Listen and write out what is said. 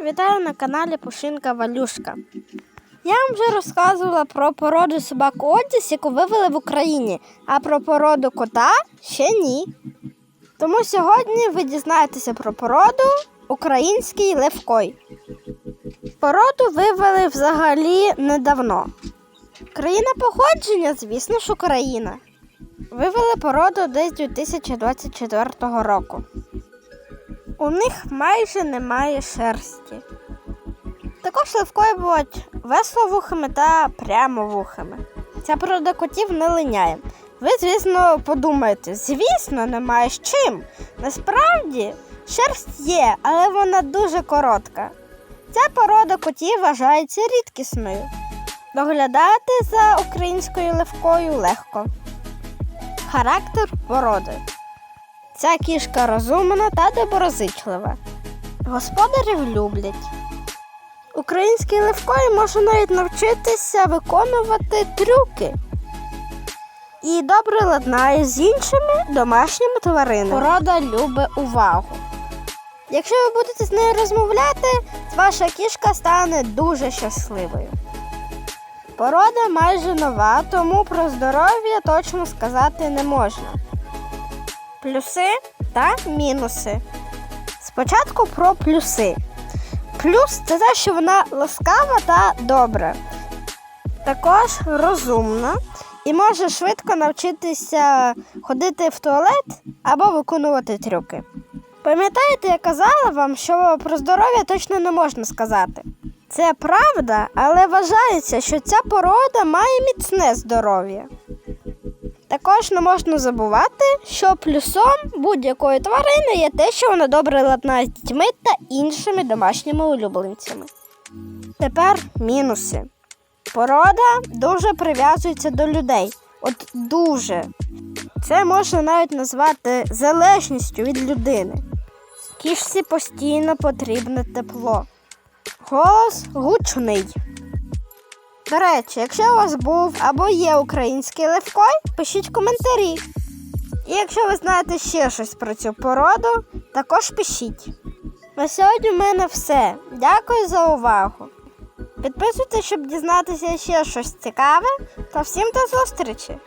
Вітаю на каналі Пушинка Валюшка. Я вам вже розказувала про породу собак Одіс, яку вивели в Україні, а про породу кота ще ні. Тому сьогодні ви дізнаєтеся про породу український левкой. Породу вивели взагалі недавно. Країна походження, звісно ж, Україна. Вивели породу десь 2024 року. У них майже немає шерсті. Також левкої бувають весловухими та прямовухими. Ця порода котів не линяє. Ви, звісно, подумаєте, звісно, немає з чим. Насправді, шерсть є, але вона дуже коротка. Ця порода котів вважається рідкісною. Доглядати за українською левкою легко. Характер породи. Ця кішка розумна та доброзичлива. Господарів люблять. Український левкой може навіть навчитися виконувати трюки і добре ладнає з іншими домашніми тваринами. Порода любить увагу. Якщо ви будете з нею розмовляти, ваша кішка стане дуже щасливою. Порода майже нова, тому про здоров'я точно сказати не можна плюси та мінуси. Спочатку про плюси. Плюс це те, що вона ласкава та добра, також розумна і може швидко навчитися ходити в туалет або виконувати трюки. Пам'ятаєте, я казала вам, що про здоров'я точно не можна сказати. Це правда, але вважається, що ця порода має міцне здоров'я. Також не можна забувати, що плюсом будь-якої тварини є те, що вона добре ладнає з дітьми та іншими домашніми улюбленцями. Тепер мінуси. Порода дуже прив'язується до людей. От дуже. Це можна навіть назвати залежністю від людини. Кішці постійно потрібне тепло. Голос гучний. До речі, якщо у вас був або є український левкой, пишіть коментарі. І якщо ви знаєте ще щось про цю породу, також пишіть. На сьогодні в мене все. Дякую за увагу. Підписуйтесь, щоб дізнатися ще щось цікаве, та всім до зустрічі!